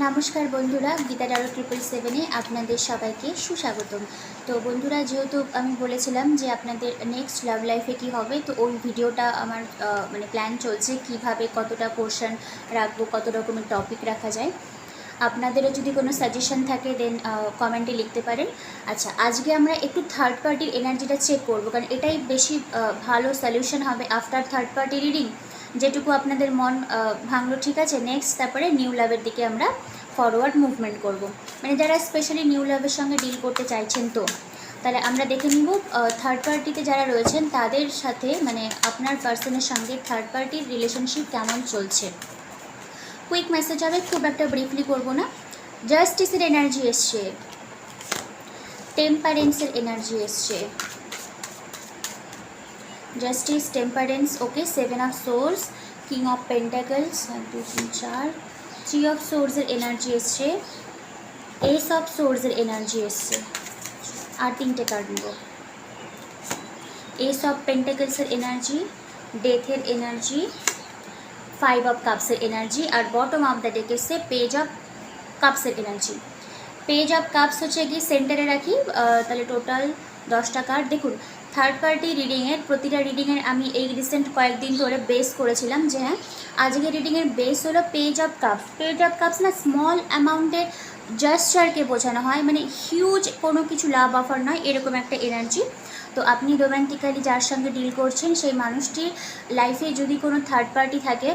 নমস্কার বন্ধুরা, গীতা ডারো ট্রিপল সেভেনে আপনাদের সবাইকে সুস্বাগতম। তো বন্ধুরা, যেহেতু আমি বলেছিলাম যে আপনাদের নেক্সট লাভ লাইফে কি হবে, তো ওই ভিডিওটা আমার মানে প্ল্যান চলছে কীভাবে কতটা পোর্শন রাখব, কত রকমের টপিক রাখা যায়। আপনাদেরও যদি কোনো সাজেশন থাকে দেন কমেন্টে লিখতে পারেন। আচ্ছা আজকে আমরা একটু থার্ড পার্টির এনার্জিটা চেক করব, কারণ এটাই বেশি ভালো সলিউশন হবে আফটার থার্ড পার্টি রিডিং যেটুকু আপনাদের মন ভাঙলো, ঠিক আছে? নেক্সট তারপরে নিউ লাভের দিকে আমরা ফরওয়ার্ড মুভমেন্ট করব। মানে যারা স্পেশালি নিউ লাভের সঙ্গে ডিল করতে চাইছেন তো, তাহলে আমরা দেখে নিব থার্ড পার্টিতে যারা রয়েছেন, তাদের সাথে মানে আপনার পার্সনের সঙ্গে থার্ড পার্টির রিলেশনশিপ কেমন চলছে? কুইক মেসেজ হবে, খুব একটা ব্রিফলি করব না। জাস্টিসের এনার্জি এসছে। টেম্পারেন্সের এনার্জি এসছে। Justice temperance okay seven of swords king of pentacles one two তিন চার থ্রি অফ সোর্সের এনার্জি এসছে। এস অফ সোর্সের এনার্জি এসছে। আর তিনটে কার্ড নেব। এস অফ পেন্টাকলসের এনার্জি ডেথের এনার্জি ফাইভ অফ কাপসের এনার্জি আর বটম অফ দ্য ডেক এসছে পেজ অফ কাপসের এনার্জি পেজ অফ কাপস হচ্ছে কি সেন্টারে রাখি তাহলে টোটাল দশটা কার্ড দেখুন থার্ড পার্টি রিডিংয়ের প্রতিটা রিডিংয়ের আমি এই রিসেন্ট কয়েকদিন ধরে বেস করেছিলাম যে হ্যাঁ আজকে রিডিংয়ের বেস হলো page of cups page of cups না স্মল অ্যামাউন্টের জাস্টারকে বোঝানো হয়। মানে হিউজ কোনো কিছু লাভ অফার নয়, এরকম একটা এনার্জি তো আপনি রোম্যান্টিক্যালি যার সঙ্গে ডিল করছেন, সেই মানুষটির লাইফে যদি কোনো থার্ড পার্টি থাকে,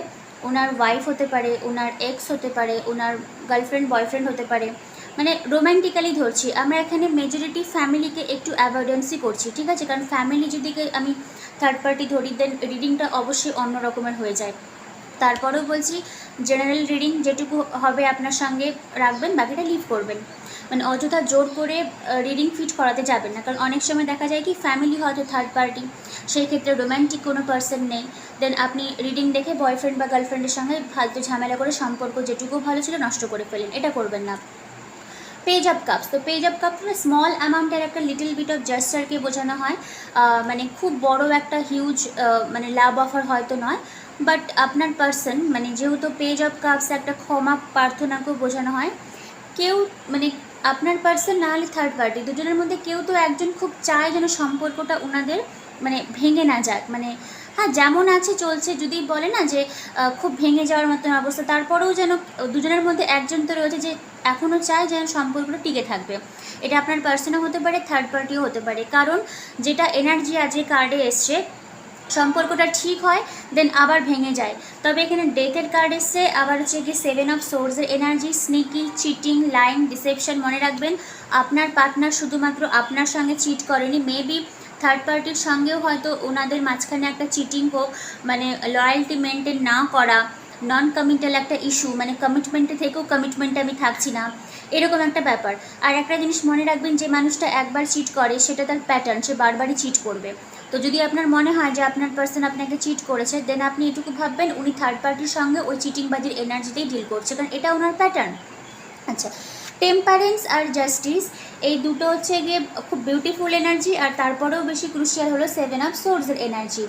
ওনার ওয়াইফ হতে পারে, ওনার এক্স হতে পারে, ওনার গার্লফ্রেন্ড বয়ফ্রেন্ড হতে পারে মানে রোম্যান্টিক্যালি ধরছি। আমরা এখানে মেজরিটি ফ্যামিলিকে একটু অ্যাভয়েডেন্সই করছি, ঠিক আছে? কারণ ফ্যামিলি যদি আমি থার্ড পার্টি ধরি দেন রিডিংটা অবশ্যই অন্য রকমের হয়ে যায়। তারপরেও বলছি জেনারেল রিডিং যেটুকু হবে আপনার সঙ্গে রাখবেন, বাকিটা লিভ করবেন। মানে অযথা জোর করে রিডিং ফিট করাতে যাবেন না। কারণ অনেক সময় দেখা যায় কি ফ্যামিলি হয়তো থার্ড পার্টি সেই ক্ষেত্রে রোম্যান্টিক কোনো পার্সন নেই। দেন আপনি রিডিং দেখে বয়ফ্রেন্ড বা গার্লফ্রেন্ডের সঙ্গে ফালতু ঝামেলা করে সম্পর্ক যেটুকু ভালো ছিল নষ্ট করে ফেলেন এটা করবেন না। পেজ অফ কাপস তো পেজ অফ কাপস স্মল অ্যামাউন্টের একটা লিটল বিট অফ জাস্টারকে বোঝানো হয়। মানে খুব বড় একটা হিউজ মানে লাভ অফার হয়তো নয়। বাট আপনার পার্সন মানে যেহেতু পেজ অফ কাপস একটা ক্ষমা প্রার্থনাকেও বোঝানো হয়, কেউ মানে আপনার পার্সন না হলে থার্ড পার্টি দুজনের মধ্যে কেউ তো একজন খুব চায় যেন সম্পর্কটা ওনাদের মানে ভেঙে না যাক। মানে হ্যাঁ যেমন আছে, চলছে। যদি বলে না যে খুব ভেঙে যাওয়ার মতন অবস্থা, তারপরেও যেন দুজনের মধ্যে একজন তো রয়েছে যে, এখনও চায় যেন সম্পর্কটা টিকে থাকবে। এটা আপনার পার্সনও হতে পারে থার্ড পার্টিও হতে পারে। কারণ যেটা এনার্জি আজকে কার্ডে এসছে, সম্পর্কটা ঠিক হয় দেন আবার ভেঙে যায়। তবে এখানে ডেথের কার্ড এসছে, আবার হচ্ছে কি সেভেন অফ সোর্সের energy sneaky cheating line deception মনে রাখবেন। আপনার পার্টনার শুধুমাত্র আপনার সঙ্গে চিট করেনি মেবি থার্ড পার্টির সঙ্গেও হয়তো ওনাদের মাঝখানে একটা চিটিং হোক মানে লয়্যালটি মেনটেন না করা নন কমিটাল একটা ইস্যু মানে কমিটমেন্টে থেকেও কমিটমেন্টে আমি থাকছি না, এরকম একটা ব্যাপার। আর একটা জিনিস মনে রাখবেন, যে মানুষটা একবার চিট করে, সেটা তার প্যাটার্ন সে বারবারই চিট করবে। তো যদি আপনার মনে হয় যে আপনার পার্সন আপনাকে চিট করেছে দেন আপনি এটুকু ভাববেন, উনি থার্ড পার্টির সঙ্গে ওই চিটিংবাজির এনার্জিতেই ডিল করছে, কারণ এটা ওনার প্যাটার্ন আচ্ছা টেম্পারেন্স আর জাস্টিস এই দুটো হচ্ছে গিয়ে খুব বিউটিফুল এনার্জি আর তারপরেও বেশি ক্রুশিয়াল হলো সেভেন অফ সোর্সের এনার্জি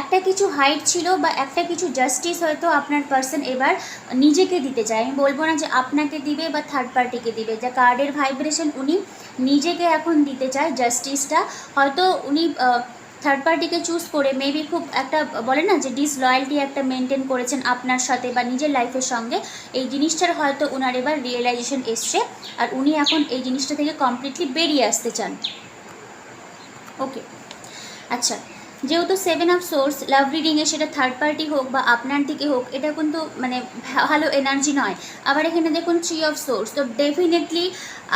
একটা কিছু হাইট ছিল বা একটা কিছু জাস্টিস হয়তো আপনার পার্সন এবার নিজেকে দিতে চায়। আমি বলব না যে আপনাকে দিবে বা থার্ড পার্টিকে দিবে। যা কার্ডের ভাইব্রেশন উনি নিজেকে এখন দিতে চায় জাস্টিসটা হয়তো উনি থার্ড পার্টিকে চুজ করে মেবি খুব একটা বলে না যে ডিসলয়্যালটি একটা মেনটেন করেছেন আপনার সাথে বা নিজের লাইফের সঙ্গে, এই জিনিসটার হয়তো ওনার এবার রিয়েলাইজেশন এসছে আর উনি এখন এই জিনিসটা থেকে কমপ্লিটলি বেরিয়ে আসতে চান। ওকে আচ্ছা। যেহেতু সেভেন অফ সোর্স লাভ রিডিংয়ে সেটা থার্ড পার্টি হোক বা আপনার দিকে হোক, এটা কিন্তু মানে ভালো এনার্জি নয়। আবার এখানে দেখুন থ্রি অফ সোর্স তো ডেফিনেটলি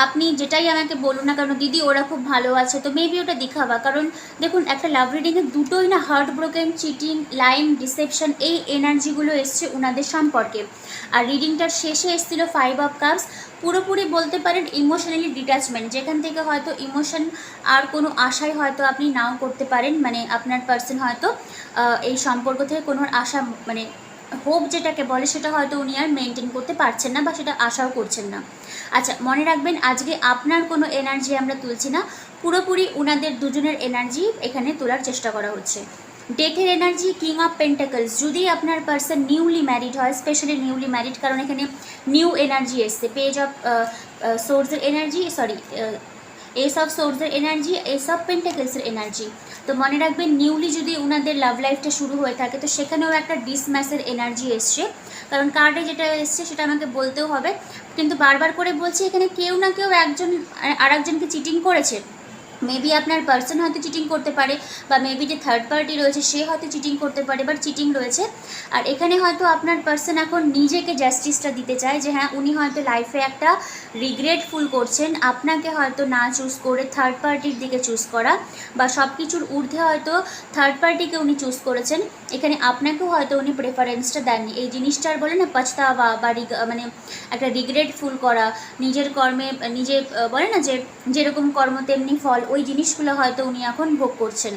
আপনি যেটাই আমাকে বলুন না কারণ দিদি ওরা খুব ভালো আছে, তো মেবি ওটা দেখাবা। কারণ দেখুন, একটা লাভ রিডিংয়ে দুটোই না heart broken cheating line deception এই এনার্জিগুলো এসছে ওনাদের সম্পর্কে। আর রিডিংটার শেষে এসেছিল ফাইভ অফ কাপস পুরোপুরি বলতে পারেন ইমোশনালি ডিট্যাচমেন্ট যেখান থেকে হয়তো ইমোশন আর কোনো আশাই হয়তো আপনি নাও করতে পারেন মানে আপনার পার্সন হয়তো এই সম্পর্ক থেকে কোনো আশা মানে হোপ যেটাকে বলে সেটা হয়তো উনি আর মেনটেন করতে পারছেন না বা সেটা আশাও করছেন না। আচ্ছা মনে রাখবেন আজকে আপনার কোনো এনার্জি আমরা তুলছি না, পুরোপুরি ওনাদের দুজনের এনার্জি এখানে তোলার চেষ্টা করা হচ্ছে। ডেথের এনার্জি কিং অফ পেন্টাকলস যদি আপনার পার্সন নিউলি ম্যারিড হয় স্পেশালি নিউলি ম্যারিড কারণ এখানে নিউ এনার্জি এসছে পেজ অফ সোর্সের এনার্জি সরি এস অফ সোর্সের এনার্জি এস অফ পেন্টাকেলসের এনার্জি তো মনে রাখবেন নিউলি যদি ওনাদের লাভ লাইফটা শুরু হয়ে থাকে, তো সেখানেও একটা ডিসম্যাসের এনার্জি এসছে। কারণ কার্ডে যেটা এসছে, সেটা আমাকে বলতেও হবে। কিন্তু বারবার করে বলছি, এখানে কেউ না কেউ একজন আর একজনকে চিটিং করেছে। মেবি আপনার পার্সন হয়তো চিটিং করতে পারে, বা মেবি যে থার্ড পার্টি রয়েছে, সে হয়তো চিটিং করতে পারে বাট চিটিং রয়েছে। আর এখানে হয়তো আপনার পার্সন এখন নিজেকে জাস্টিসটা দিতে চায়, যে হ্যাঁ উনি হয়তো লাইফে একটা রিগ্রেটফুল করছেন, আপনাকে হয়তো না চুজ করে থার্ড পার্টির দিকে চুজ করা, বা সব কিছুর ঊর্ধ্বে হয়তো থার্ড পার্টিকে উনি চুজ করেছেন। এখানে আপনাকেও হয়তো উনি প্রেফারেন্সটা দেননি। এই জিনিসটার বলে না, পছতাওয়া বা মানে একটা রিগ্রেটফুল করা, নিজের কর্মে, নিজে বলে না যে, যেরকম কর্ম তেমনি ফল ওই জিনিসগুলো হয়তো উনি এখন ভোগ করছেন।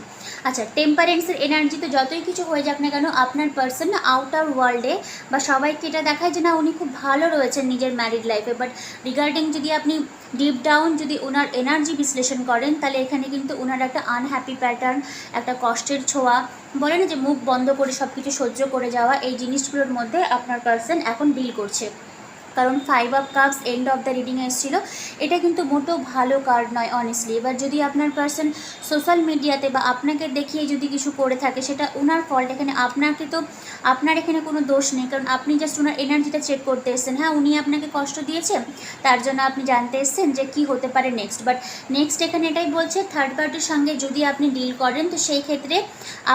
আচ্ছা টেম্পারেন্সের এনার্জি তো যতই কিছু হয়ে যাক না কেন, আপনার পার্সন না আউটার ওয়ার্ল্ডে বা সবাইকে এটা দেখায় যে না, উনি খুব ভালো রয়েছেন নিজের ম্যারিড লাইফে বাট রিগার্ডিং যদি আপনি ডিপ ডাউন যদি ওনার এনার্জি বিশ্লেষণ করেন, তাহলে এখানে কিন্তু ওনার একটা আনহ্যাপি প্যাটার্ন একটা কষ্টের ছোঁয়া, বলে না যে মুখ বন্ধ করে সব কিছু সহ্য করে যাওয়া, এই জিনিসগুলোর মধ্যে আপনার পার্সন এখন ডিল করছে। কারণ five of cups end of the reading এসেছিল। এটা কিন্তু মোটেও ভালো কার্ড নয় অনেস্টলি এবার যদি আপনার পার্সন সোশ্যাল মিডিয়াতে বা আপনাকে দেখিয়ে যদি কিছু করে থাকে, সেটা ওনার ফল্ট এখানে আপনাকে তো, আপনার এখানে কোনো দোষ নেই, কারণ আপনি জাস্ট ওনার এনার্জিটা চেক করতে এসেছেন। হ্যাঁ উনি আপনাকে কষ্ট দিয়েছে, তার জন্য আপনি জানতে এসেছেন যে কি হতে পারে নেক্সট বাট নেক্সট এখানে এটাই বলছে থার্ড পার্টির সঙ্গে যদি আপনি ডিল করেন, তো সেই ক্ষেত্রে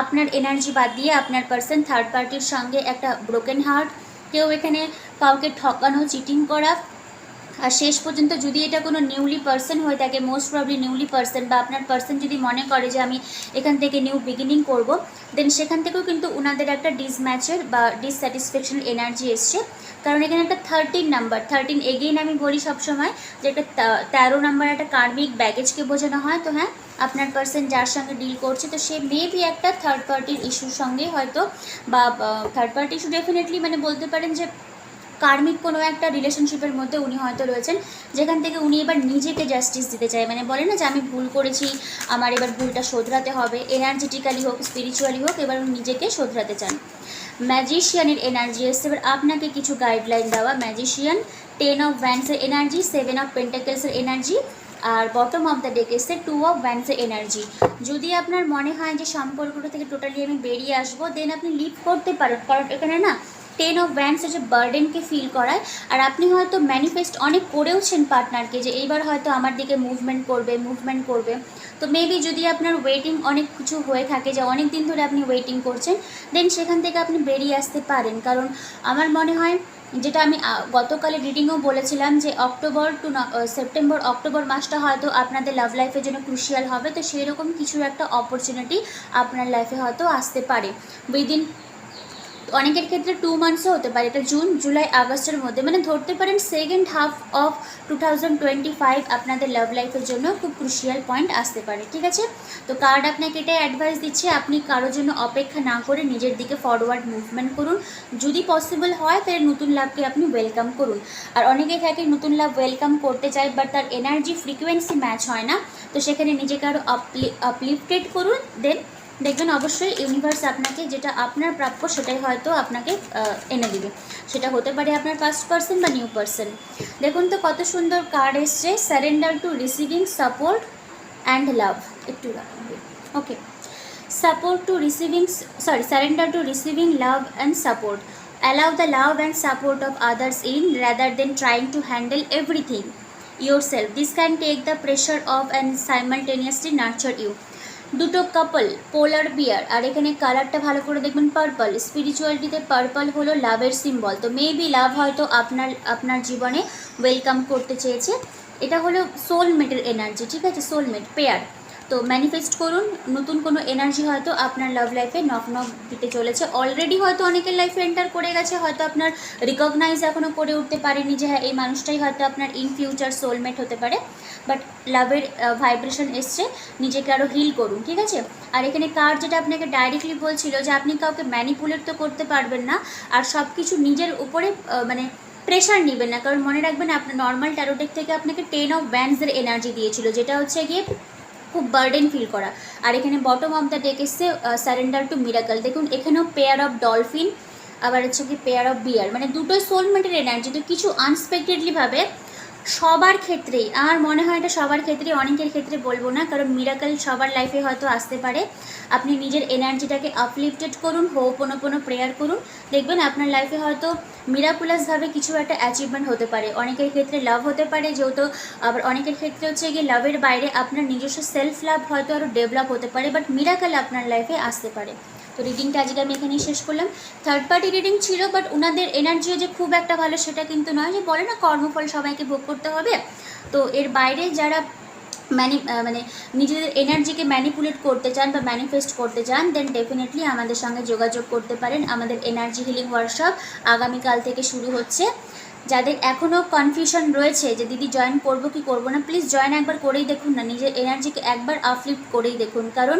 আপনার এনার্জি বাদ দিয়ে আপনার পার্সন থার্ড পার্টির সঙ্গে একটা ব্রোকেন হার্ট কেউ এখানে কাউকে ঠকানো চিটিং করা। আর শেষ পর্যন্ত যদি এটা কোনো নিউলি পার্সন হয়ে থাকে মোস্ট প্রবলি নিউলি পার্সন বা আপনার পার্সন যদি মনে করে যে আমি এখান থেকে নিউ বিগিনিং করব দেন সেখান থেকেও কিন্তু ওনাদের একটা ডিসম্যাচের বা ডিসস্যাটিসফ্যাকশন এনার্জি এসছে। কারণ এখানে একটা থার্টিন নাম্বার থার্টিন এগেইন আমি বলি সবসময় যে একটা তেরো নাম্বার একটা কার্মিক ব্যাগেজকে বোঝানো হয়। তো হ্যাঁ আপনার পার্সন যার সঙ্গে ডিল করছে, তো সে মেবি একটা থার্ড পার্টির ইস্যুর সঙ্গে হয়তো বা থার্ড পার্টি ইস্যু ডেফিনেটলি মানে বলতে পারেন যে কার্মিক কোনো একটা রিলেশনশিপের মধ্যে উনি হয়তো রয়েছেন, যেখান থেকে উনি এবার নিজেকে জাস্টিস দিতে চায়। মানে বলে না যে, আমি ভুল করেছি, আমার এবার ভুলটা শোধরাতে হবে। এনার্জেটিক্যালি হোক স্পিরিচুয়ালি হোক, এবার উনি নিজেকে শোধরাতে চান। ম্যাজিশিয়ানের এনার্জি এসছে। এবার আপনাকে কিছু গাইডলাইন দেওয়া। ম্যাজিশিয়ান টেন অফ ভ্যান্সের এনার্জি সেভেন অফ পেন্টাকেলসের এনার্জি আর বটম অফ দ্য ডেক এসছে টু অফ ভ্যান্সের এনার্জি যদি আপনার মনে হয় যে, সম্পর্কটা থেকে টোটালি আমি বেরিয়ে আসব দেন আপনি লিভ করতে পারেন। কারণ এখানে না টেন অফ ব্যান্ডস হচ্ছে বার্ডেনকে ফিল করায়, আর আপনি হয়তো ম্যানিফেস্ট অনেক করেওছেন পার্টনারকে যে এইবার হয়তো আমার দিকে মুভমেন্ট করবে মুভমেন্ট করবে। তো মেবি যদি আপনার ওয়েটিং অনেক কিছু হয়ে থাকে, যে অনেক দিন ধরে আপনি ওয়েটিং করছেন দেন সেখান থেকে আপনি বেরিয়ে আসতে পারেন। কারণ আমার মনে হয়, যেটা আমি গতকালের রিডিংও বলেছিলাম যে অক্টোবর টু সেপ্টেম্বর, অক্টোবর মাসটা হয়তো আপনাদের লাভ লাইফের জন্য ক্রুশিয়াল হবে। তো সেই রকম কিছু একটা অপরচুনিটি আপনার লাইফে হয়তো আসতে পারে। উইদিন অনেকের ক্ষেত্রে টু মান্থসও হতে পারে। এটা জুন জুলাই আগস্টের মধ্যে। মানে ধরতে পারেন second half of two thousand twenty five আপনাদের লাভ লাইফের জন্য খুব ক্রুশিয়াল পয়েন্ট আসতে পারে, ঠিক আছে? তো কার্ড আপনাকে এটাই অ্যাডভাইস দিচ্ছে, আপনি কারোর জন্য অপেক্ষা না করে নিজের দিকে ফরওয়ার্ড মুভমেন্ট করুন। যদি পসিবল হয়, তাহলে নতুন লাভকে আপনি ওয়েলকাম করুন। আর অনেকে থাকে, নতুন লাভ ওয়েলকাম করতে চায় বাট তার এনার্জি ফ্রিকোয়েন্সি ম্যাচ হয় না। তো সেখানে নিজেকে আরও আপলি আপলিফটেড করুন দেন দেখবেন অবশ্যই ইউনিভার্স আপনাকে যেটা আপনার প্রাপ্য সেটাই হয়তো আপনাকে এনে দিবে। সেটা হতে পারে আপনার ফার্স্ট পার্সন বা নিউ পার্সন দেখুন তো কত সুন্দর কার্ড এসছে surrender to receiving support and love একটু okay support to receiving sorry surrender to receiving love and support allow the love and support of others in rather than trying to handle everything yourself this can take the pressure off and simultaneously nurture you দুটো couple polar bear আর এখানে কালারটা ভালো করে দেখবেন purple স্পিরিচুয়ালিটিতে purple হলো লাভের symbol তো মেবি লাভ হয়তো আপনার আপনার জীবনে ওয়েলকাম করতে চেয়েছে। এটা হলো সোলমেটের এনার্জি ঠিক আছে? সোলমেট পেয়ার তো ম্যানিফেস্ট করুন, নতুন কোনো এনার্জি হয়তো আপনার লাভ লাইফে নক নক দিতে চলেছে। অলরেডি হয়তো অনেকের লাইফে এন্টার করে গেছে, হয়তো আপনার রিকগনাইজ এখনও করে উঠতে পারেনি যে হ্যাঁ এই মানুষটাই হয়তো আপনার ইন ফিউচার সোলমেট হতে পারে। বাট লাভের ভাইব্রেশন এসছে, নিজেকে আরও হিল করুন, ঠিক আছে? আর এখানে কার যেটা আপনাকে ডাইরেক্টলি বলছিল যে আপনি কাউকে ম্যানিপুলেট তো করতে পারবেন না, আর সব কিছু নিজের উপরে মানে প্রেশার নেবেন না। কারণ মনে রাখবেন, আপনার নর্মাল ট্যারোটেক থেকে আপনাকে টেন অফ ব্যান্ডসের এনার্জি দিয়েছিল, যেটা হচ্ছে গিয়ে খুব বার্ডেন ফিল করা। আর এখানে বটম অফ দ্য ডেক এসছে সারেন্ডার টু মিরাকল দেখুন, এখানেও পেয়ার অফ ডলফিন আবার হচ্ছে কি পেয়ার অফ বিয়ার মানে দুটোই সোলমেটের এনার্জি তো কিছু আনএক্সপেক্টেডলিভাবে সবার ক্ষেত্রেই, আমার মনে হয় এটা সবার ক্ষেত্রে অনেকের ক্ষেত্রে বলব না, কারণ মিরাকল সবার লাইফে হয়তো আসতে পারে। আপনি নিজের এনার্জিটাকে আপলিফটেড করুন হো কোনো কোনো প্রেয়ার করুন। দেখবেন আপনার লাইফে হয়তো মিরাকুলাসভাবে কিছু একটা অ্যাচিভমেন্ট হতে পারে। অনেকের ক্ষেত্রে লাভ হতে পারে, যেহেতু আবার অনেকের ক্ষেত্রে হচ্ছে গিয়ে লাভের বাইরে আপনার নিজস্ব সেলফ লাভ হয়তো আরও ডেভেলপ হতে পারে বাট মিরাকাল আপনার লাইফে আসতে পারে। তো রিডিংটা আজকে আমি এখানেই শেষ করলাম। থার্ড পার্টি রিডিং ছিল বাট ওনাদের এনার্জিও যে খুব একটা ভালো সেটা কিন্তু নয়। যে বলে না, কর্মফল সবাইকে ভোগ করতে হবে। তো এর বাইরে যারা ম্যানি মানে নিজেদের এনার্জিকে ম্যানিপুলেট করতে চান বা ম্যানিফেস্ট করতে চান দেন ডেফিনেটলি আমাদের সঙ্গে যোগাযোগ করতে পারেন। আমাদের এনার্জি হিলিং ওয়ার্কশপ আগামীকাল থেকে শুরু হচ্ছে। যাদের এখনও কনফিউশন রয়েছে যে দিদি জয়েন করব কি করব না প্লিজ জয়েন একবার করেই দেখুন না। নিজের এনার্জিকে একবার আপলিফ্ট করেই দেখুন। কারণ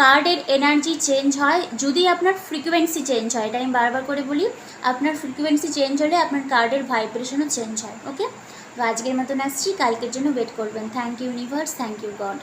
কার্ডের এনার্জি চেঞ্জ হয়, যদি আপনার ফ্রিকোয়েন্সি চেঞ্জ হয়, এটা আমি বারবার করে বলি, আপনার ফ্রিকোয়েন্সি চেঞ্জ হলে আপনার কার্ডের ভাইব্রেশনও চেঞ্জ হয় ওকে তো আজকের মতন আসছি, কালকের জন্য ওয়েট করবেন। Thank you universe thank you God